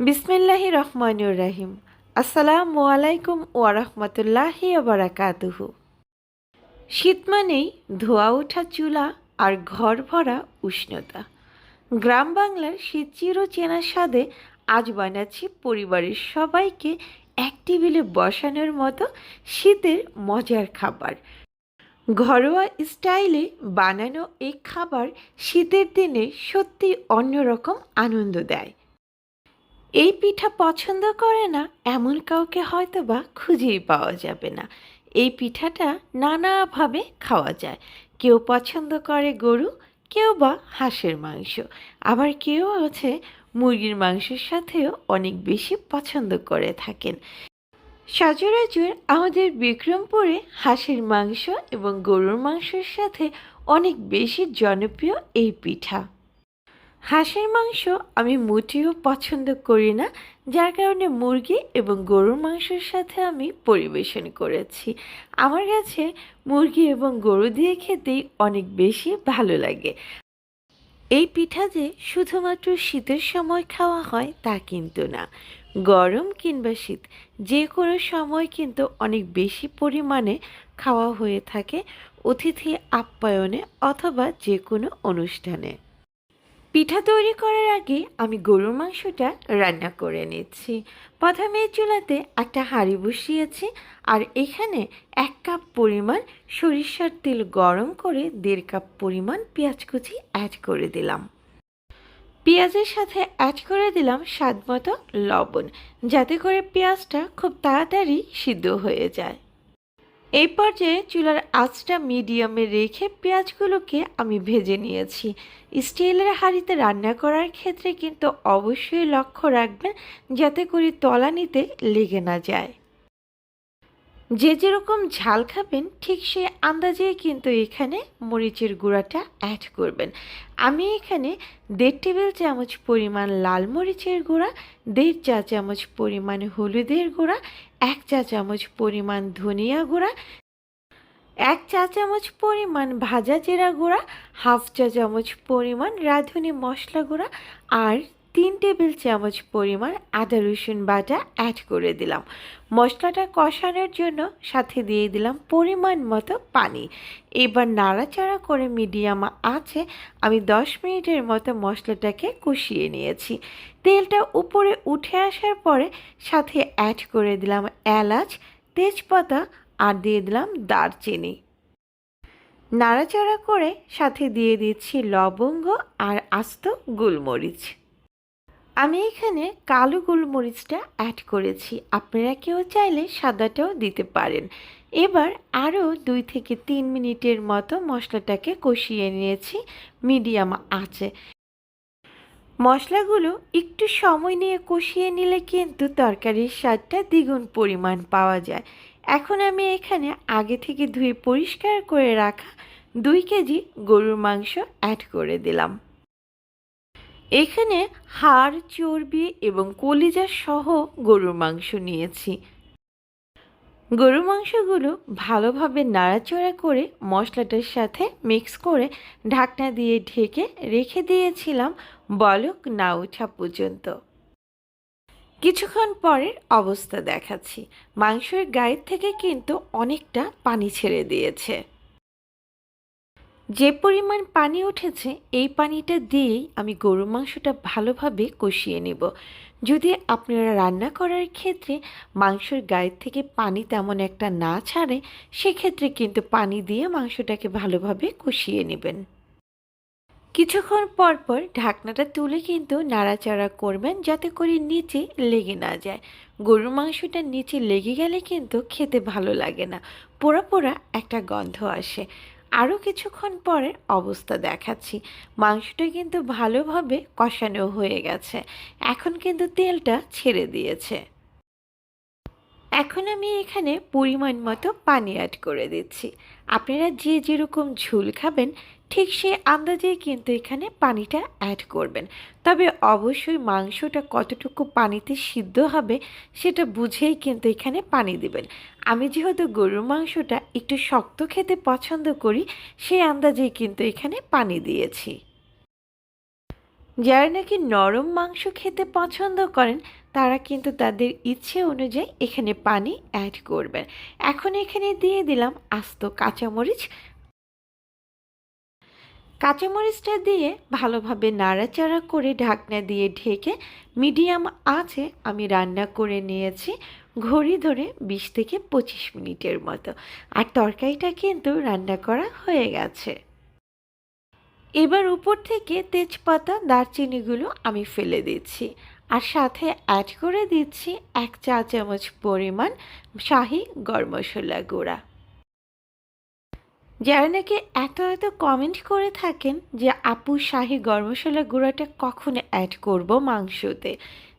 বিসমিল্লাহি রহমানুর রাহিম। আসসালামু আলাইকুম ওয়ারহমতুল্লাহি বারাকাতুহু। শীত মানেই ধোয়া ওঠা চুলা আর ঘর ভরা উষ্ণতা। গ্রাম বাংলার শীত চির চেনা স্বাদে আজ বানাচ্ছি পরিবারের সবাইকে এক টেবিলে বসানোর মতো শীতের মজার খাবার। ঘরোয়া স্টাইলে বানানো এই খাবার শীতের দিনে সত্যি অন্যরকম আনন্দ দেয়। এই পিঠা পছন্দ করে না, এমন কাউকে হয়তো বা খুঁজেই পাওয়া যাবে না। এই পিঠাটা নানাভাবে খাওয়া যায়। কেউ পছন্দ করে গরু, কেউ বা হাঁসের মাংস। আবার কেউ আছে মুরগির মাংসের সাথেও অনেক বেশি পছন্দ করে থাকেন। সচরাচর আমাদের বিক্রমপুরে হাঁসের মাংস এবং গরুর মাংসের সাথে অনেক বেশি জনপ্রিয় এই পিঠা। হাঁসের মাংস আমি মোটেও পছন্দ করি না, যার কারণে মুরগি এবং গরুর মাংসের সাথে আমি পরিবেশন করেছি। আমার কাছে মুরগি এবং গরু দিয়ে খেতেই অনেক বেশি ভালো লাগে। এই পিঠা যে শুধুমাত্র শীতের সময় খাওয়া হয় তা কিন্তু না। গরম কিংবা শীত, যে কোনো সময় কিন্তু অনেক বেশি পরিমাণে খাওয়া হয়ে থাকে অতিথি আপ্যায়নে অথবা যে কোনো অনুষ্ঠানে। পিঠা তৈরি করার আগে আমি গরুর মাংসটা রান্না করে নিচ্ছি। প্রথমে চুলাতে একটা হাঁড়ি বসিয়েছি আর এখানে এক কাপ পরিমাণ সরিষার তেল গরম করে দেড় কাপ পরিমাণ পেঁয়াজ কুচি অ্যাড করে দিলাম। পেঁয়াজের সাথে অ্যাড করে দিলাম স্বাদ মতো লবণ, যাতে করে পেঁয়াজটা খুব তাড়াতাড়ি সিদ্ধ হয়ে যায়। এই পর্যায়ে চুলার আঁচটা মিডিয়ামে রেখে পেঁয়াজগুলোকে আমি ভেজে নিয়েছি। স্টিলের হাঁড়িতে রান্না করার ক্ষেত্রে কিন্তু অবশ্যই লক্ষ্য রাখবেন, যাতে করে তলানিতে লেগে না যায়। যে যেরকম ঝাল খাবেন, ঠিক সে আন্দাজে কিন্তু এখানে মরিচের গুঁড়াটা অ্যাড করবেন। আমি এখানে দেড় টেবিল চামচ পরিমাণ লাল মরিচের গুঁড়া, দেড় চা চামচ পরিমাণ হলুদের গুঁড়া, এক চা চামচ পরিমাণ ধনিয়া গুঁড়া, এক চা চামচ পরিমাণ ভাজা জিরা গুঁড়া, হাফ চা চামচ পরিমাণ রাঁধুনি মশলা গুঁড়া আর তিন টেবিল চামচ পরিমাণ আদা রসুন বাটা অ্যাড করে দিলাম। মশলাটা কষানোর জন্য সাথে দিয়ে দিলাম পরিমাণ মতো পানি। এবার নাড়াচাড়া করে মিডিয়াম আছে, আমি দশ মিনিটের মতো মশলাটাকে কষিয়ে নিয়েছি। তেলটা উপরে উঠে আসার পরে সাথে অ্যাড করে দিলাম এলাচ, তেজপাতা আর দিয়ে দিলাম দারচিনি। নাড়াচাড়া করে সাথে দিয়ে দিচ্ছি লবঙ্গ আর আস্ত গোলমরিচ। আমি এখানে কালো গোলমরিচটা অ্যাড করেছি। আপনারা কেউ চাইলে সাদাটাও দিতে পারেন। এবার আরও দুই থেকে তিন মিনিটের মতো মশলাটাকে কষিয়ে নিয়েছি, মিডিয়াম আছে মশলাগুলো একটু সময় নিয়ে কষিয়ে নিলে কিন্তু তরকারির স্বাদটা দ্বিগুণ পরিমাণ পাওয়া যায়। এখন আমি এখানে আগে থেকে ধুয়ে পরিষ্কার করে রাখা দুই কেজি গরুর মাংস অ্যাড করে দিলাম। এখানে হাড়, চর্বি এবং কলিজা সহ গরুর মাংস নিয়েছি। গরুর মাংসগুলো ভালোভাবে নাড়াচড়া করে মশলাটার সাথে মিক্স করে ঢাকনা দিয়ে ঢেকে রেখে দিয়েছিলাম বলক না ওঠা পর্যন্ত। কিছুক্ষণ পরের অবস্থা দেখাচ্ছি। মাংসের গায়ের থেকে কিন্তু অনেকটা পানি ছেড়ে দিয়েছে। যে পরিমাণ পানি উঠেছে, এই পানিটা দিয়েই আমি গরুর মাংসটা ভালোভাবে কষিয়ে নেব। যদি আপনারা রান্না করার ক্ষেত্রে মাংসের গায়ের থেকে পানি তেমন একটা না ছাড়ে, সেক্ষেত্রে কিন্তু পানি দিয়ে মাংসটাকে ভালোভাবে কষিয়ে নেবেন। কিছুক্ষণ পর পর ঢাকনাটা তুলে কিন্তু নাড়াচাড়া করবেন যাতে করে নিচে লেগে না যায়। গরুর মাংসটা নিচে লেগে গেলে কিন্তু খেতে ভালো লাগে না। পোড়া পোড়া একটা গন্ধ আসে। আরও কিছুক্ষণ পরে অবস্থা দেখাচ্ছি। মাংসটা কিন্তু ভালোভাবে কষানো হয়ে গেছে। এখন কিন্তু তেলটা ছেড়ে দিয়েছে। এখন আমি এখানে পরিমাণ মতো পানি অ্যাড করে দিচ্ছি। আপনারা যে যেরকম ঝুল খাবেন ঠিক সেই আন্দাজেই কিন্তু এখানে পানিটা অ্যাড করবেন। তবে অবশ্যই মাংসটা কতটুকু পানিতে সিদ্ধ হবে সেটা বুঝেই কিন্তু এখানে পানি দিবেন। আমি যেহেতু গরুর মাংসটা একটু শক্ত খেতে পছন্দ করি, সেই আন্দাজেই কিন্তু এখানে পানি দিয়েছি। যারা নাকি নরম মাংস খেতে পছন্দ করেন, তারা কিন্তু তাদের ইচ্ছে অনুযায়ী এখানে পানি অ্যাড করবেন। এখন এখানে দিয়ে দিলাম আস্ত কাঁচামরিচ কাঁচামরিচটা দিয়ে ভালোভাবে নাড়াচাড়া করে ঢাকনা দিয়ে ঢেকে মিডিয়াম আছে আমি রান্না করে নিয়েছি ঘড়ি ধরে বিশ থেকে পঁচিশ মিনিটের মতো। আর তরকারিটা কিন্তু রান্না করা হয়ে গেছে। এবার উপর থেকে তেজপাতা, দারচিনিগুলো আমি ফেলে দিচ্ছি। আর সাথে অ্যাড করে দিচ্ছি এক চা চামচ পরিমাণ শাহি গরম মশলা গুঁড়া। যারা নাকি এত এত কমেন্ট করে থাকেন যে আপু শাহি গরম মশলা গুঁড়াটা কখন অ্যাড করব মাংসতে।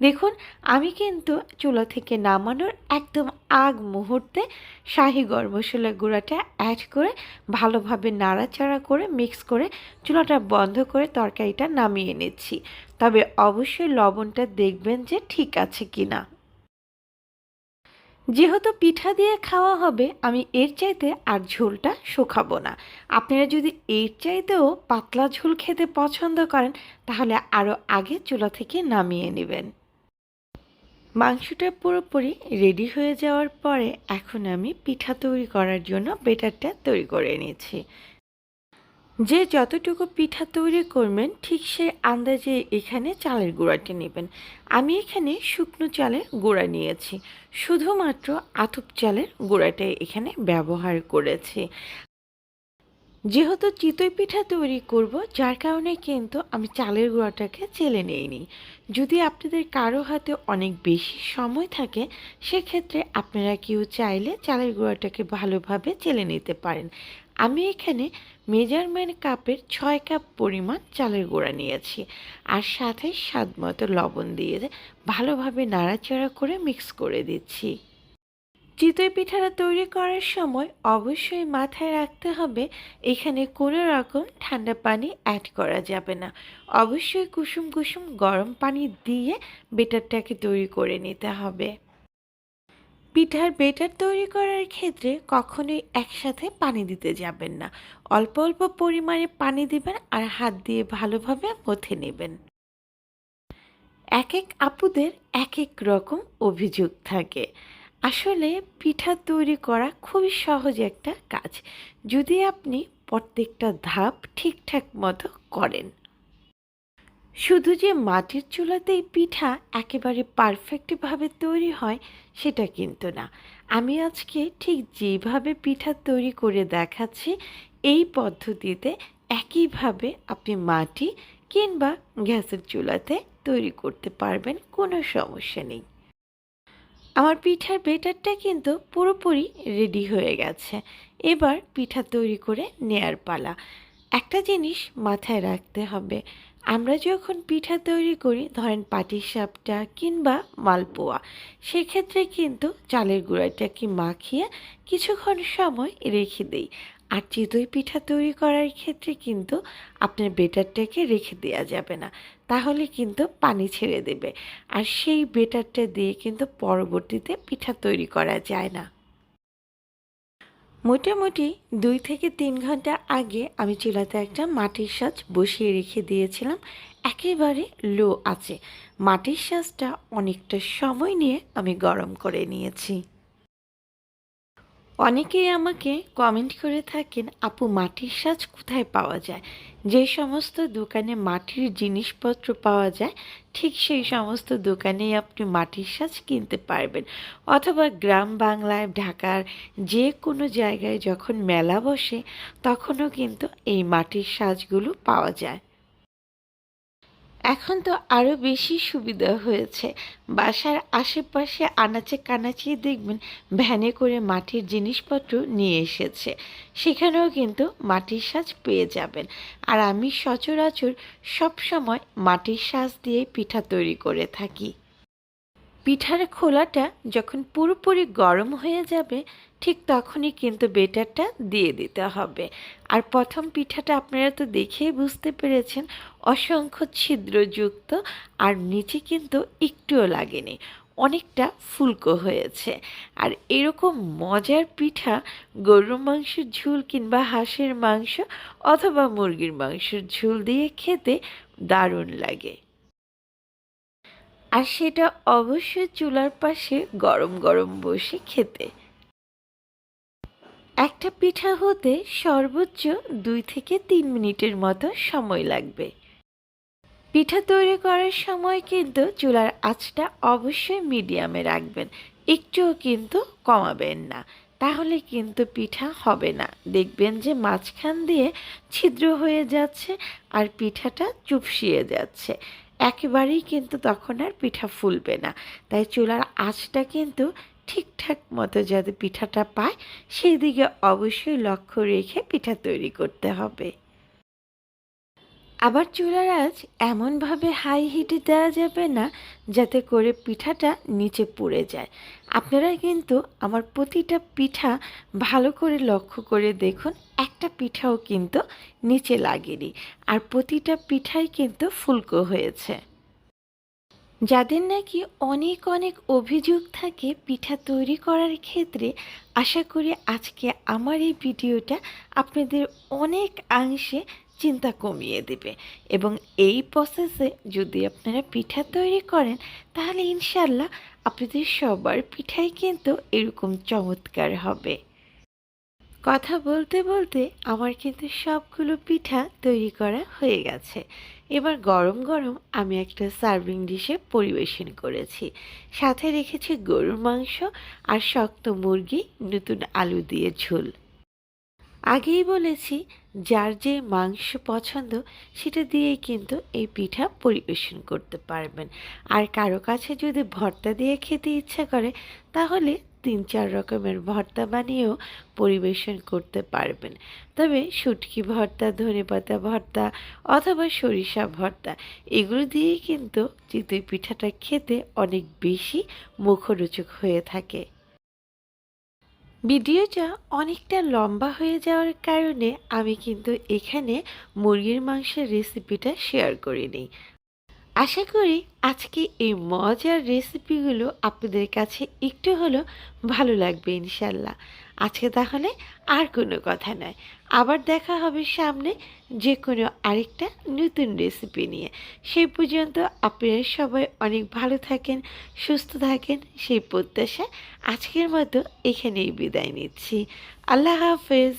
দেখুন, আমি কিন্তু চুলা থেকে নামানোর একদম আগ মুহূর্তে শাহি গরম মশলা গুঁড়াটা অ্যাড করে ভালোভাবে নাড়াচাড়া করে মিক্স করে চুলাটা বন্ধ করে তরকারিটা নামিয়ে নিচ্ছি। তবে অবশ্যই লবণটা দেখবেন যে ঠিক আছে কি না যেহেতু পিঠা দিয়ে খাওয়া হবে, আমি এর চাইতে আর ঝোলটা শুকাবো না। আপনারা যদি এর চাইতেও পাতলা ঝোল খেতে পছন্দ করেন, তাহলে আরও আগে চুলা থেকে নামিয়ে নেবেন। মাংসটা পুরোপুরি রেডি হয়ে যাওয়ার পরে এখন আমি পিঠা তৈরি করার জন্য বেটারটা তৈরি করে নিয়েছি যে যতটুকু পিঠা তৈরি করবেন, ঠিক সেই আন্দাজে এখানে চালের গুঁড়াটি নেবেন। আমি এখানে শুকনো চালের গুঁড়া নিয়েছি। শুধুমাত্র আতপ চালের গুঁড়াটাই এখানে ব্যবহার করেছি। যেহেতু চিতই পিঠা তৈরি করব, যার কারণে কিন্তু আমি চালের গুঁড়াটাকে চেলে নিইনি। যদি আপনাদের কারও হাতে অনেক বেশি সময় থাকে, সেক্ষেত্রে আপনারা কেউ চাইলে চালের গুঁড়াটাকে ভালোভাবে চেলে নিতে পারেন। আমি এখানে মেজারমেন্ট কাপের ছয় কাপ পরিমাণ চালের গুঁড়া নিয়েছি আর সাথে স্বাদ মতো লবণ দিয়ে ভালোভাবে নাড়াচাড়া করে মিক্স করে দিচ্ছি। চিতই পিঠাটা তৈরি করার সময় অবশ্যই মাথায় রাখতে হবে এখানে কোনো রকম ঠান্ডা পানি অ্যাড করা যাবে না। অবশ্যই কুসুম কুসুম গরম পানি দিয়ে বেটারটাকে তৈরি করে নিতে হবে। পিঠার বেটার তৈরি করার ক্ষেত্রে কখনোই একসাথে পানি দিতে যাবেন না। অল্প অল্প পরিমাণে পানি দিবেন আর হাত দিয়ে ভালোভাবে মথে নেবেন। এক এক আপুদের এক এক রকম অভিযোগ থাকে। আসলে পিঠা তৈরি করা খুবই সহজ একটা কাজ। যদি আপনি প্রত্যেকটা ধাপ ঠিকঠাক মতো করেন শুধু যে মাটির চুলাতেই পিঠা একেবারে পারফেক্টভাবে তৈরি হয়, সেটা কিন্তু না। আমি আজকে ঠিক যেভাবে পিঠা তৈরি করে দেখাচ্ছি, এই পদ্ধতিতে একইভাবে আপনি মাটি কিংবা গ্যাসের চুলাতে তৈরি করতে পারবেন, কোনো সমস্যা নেই। আমার পিঠার বেটারটা কিন্তু পুরোপুরি রেডি হয়ে গেছে। এবার পিঠা তৈরি করে নেয়ার পালা। একটা জিনিস মাথায় রাখতে হবে আমরা যখন পিঠা তৈরি করি, ধরেন পাটিসাপটা কিংবা মালপোয়া, সেক্ষেত্রে কিন্তু চালের গুঁড়াটাকে মাখিয়ে কিছুক্ষণ সময় রেখে দেই। আর চিতই পিঠা তৈরি করার ক্ষেত্রে কিন্তু আপনার বেটারটাকে রেখে দেওয়া যাবে না, তাহলে কিন্তু পানি ছেড়ে দেবে। আর সেই বেটারটা দিয়ে কিন্তু পরবর্তীতে পিঠা তৈরি করা যায় না। মোটামুটি দুই থেকে তিন ঘণ্টা আগে আমি চুলাতে একটা মাটির সাজ বসিয়ে রেখে দিয়েছিলাম। একেবারে লো আছে মাটির সাজটা অনেকটা সময় নিয়ে আমি গরম করে নিয়েছি। অনেকেই আমাকে কমেন্ট করে থাকেন, আপু, মাটির সাজ কোথায় পাওয়া যায়? যে সমস্ত দোকানে মাটির জিনিসপত্র পাওয়া যায়, ঠিক সেই সমস্ত দোকানেই আপনি মাটির সাজ কিনতে পারবেন। অথবা গ্রাম বাংলায়, ঢাকার যে কোনো জায়গায় যখন মেলা বসে, তখনও কিন্তু এই মাটির সাজগুলো পাওয়া যায়। এখন তো আরও বেশি সুবিধা হয়েছে। বাসার আশেপাশে আনাচে কানাচে দেখবেন ভ্যানে করে মাটির জিনিসপত্র নিয়ে এসেছে। সেখানেও কিন্তু মাটির সাজ পেয়ে যাবেন। আর আমি সচরাচর সবসময় মাটির সাজ দিয়ে পিঠা তৈরি করে থাকি। পিঠার খোলাটা যখন পুরোপুরি গরম হয়ে যাবে, ঠিক তখনই কিন্তু বেটারটা দিয়ে দিতে হবে। আর প্রথম পিঠাটা আপনারা তো দেখেই বুঝতে পেরেছেন, অসংখ্য ছিদ্রযুক্ত আর নিচে কিন্তু একটুও লাগেনি, অনেকটা ফুলকো হয়েছে। আর এরকম মজার পিঠা, গরুর মাংসের ঝুল কিংবা হাঁসের মাংস অথবা মুরগির মাংসের ঝুল দিয়ে খেতে দারুণ লাগে। আর সেটা অবশ্যই চুলার পাশে গরম গরম বসে খেতে। একটা পিঠা হতে সর্বোচ্চ দুই থেকে তিন মিনিটের মতো সময় লাগবে। পিঠা তৈরি করার সময় কিন্তু চুলার আঁচটা অবশ্যই মিডিয়ামে রাখবেন। একটুও কিন্তু কমাবেন না। তাহলে কিন্তু পিঠা হবে না। দেখবেন যে মাঝখান দিয়ে ছিদ্র হয়ে যাচ্ছে আর পিঠাটা চুপসিয়ে যাচ্ছে। একেবারেই কিন্তু তখন আর পিঠা ফুলবে না। তাই চুলার আঁচটা কিন্তু ঠিকঠাক মতো যাতে পিঠাটা পায় সেই দিকে অবশ্যই লক্ষ্য রেখে পিঠা তৈরি করতে হবে। আবার চুলার আঁচ এমনভাবে হাই হিটে দেওয়া যাবে না যাতে করে পিঠাটা নিচে পুড়ে যায়। আপনারা কিন্তু আমার প্রতিটা পিঠা ভালো করে লক্ষ্য করে দেখুন, একটা পিঠাও কিন্তু নিচে লাগেনি আর প্রতিটা পিঠাই কিন্তু ফুলকো হয়েছে। যাদের নাকি অনেক অনেক অভিযোগ থাকে পিঠা তৈরি করার ক্ষেত্রে, আশা করি আজকে আমার এই ভিডিওটা আপনাদের অনেক অংশে চিন্তা কমিয়ে দেবে। এবং এই প্রসেসে যদি আপনারা পিঠা তৈরি করেন, তাহলে ইনশাল্লাহ আপনাদের সবার পিঠাই কিন্তু এরকম চমৎকার হবে। কথা বলতে বলতে আমার কিন্তু সবগুলো পিঠা তৈরি করা হয়ে গেছে। এবার গরম গরম আমি একটা সার্ভিং ডিশে পরিবেশন করেছি। সাথে রেখেছি গরুর মাংস আর শক্ত মুরগি, নতুন আলু দিয়ে ঝোল। আগেই বলেছি, যার যে মাংস পছন্দ, সেটা দিয়েই কিন্তু এই পিঠা পরিবেশন করতে পারবেন। আর কারও কাছে যদি ভর্তা দিয়ে খেতে ইচ্ছা করে, তাহলে তিন চার রকমের ভর্তা বানিয়েও পরিবেশন করতে পারবেন। তবে শুটকি ভর্তা, ধনেপাতা ভর্তা অথবা সরিষা ভর্তা, এগুলো দিয়েই কিন্তু চিতই পিঠাটা খেতে অনেক বেশি মুখরোচক হয়ে থাকে। ভিডিওটা অনেকটা লম্বা হয়ে যাওয়ার কারণে আমি কিন্তু এখানে মুরগির মাংসের রেসিপিটা শেয়ার করিনি। আশা করি আজকে এই মজার রেসিপিগুলো আপনাদের কাছে একটু হলো ভালো লাগবে ইনশাল্লাহ। আজকে তাহলে আর কোনো কথা নয়। আবার দেখা হবে সামনে যে কোনো আরেকটা নতুন রেসিপি নিয়ে। সেই পর্যন্ত আপনারা সবাই অনেক ভালো থাকেন, সুস্থ থাকেন, সেই প্রত্যাশা আজকের মতো এখানেই বিদায় নিচ্ছি। আল্লাহ হাফেজ।